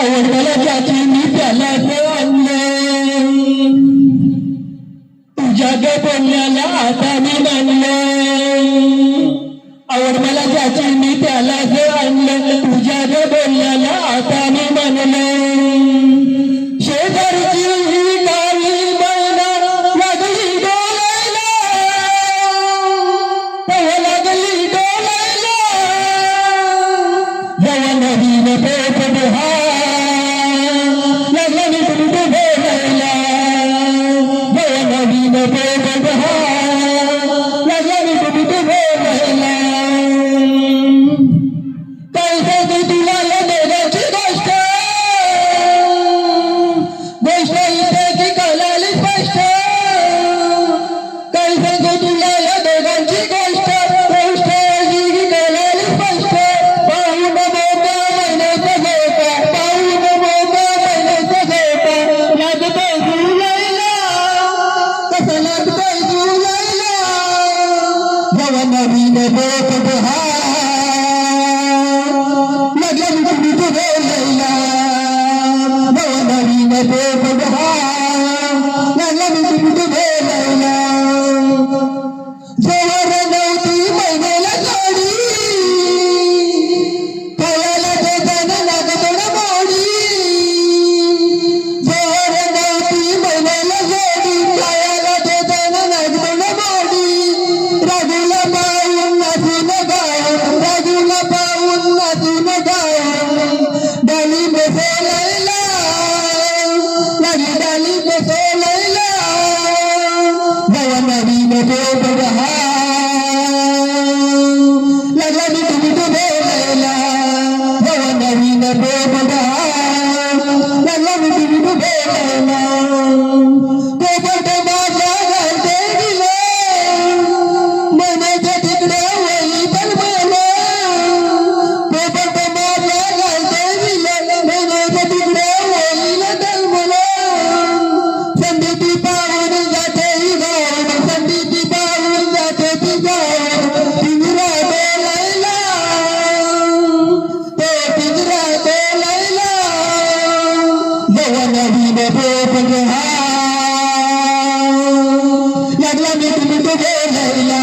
आवड मला त्याला ते आणलं तुझ्या ग बोलण्याला आता मी मानलं आवड मला ज्याची मी त्याला जे आणलं Pepe, Thank you.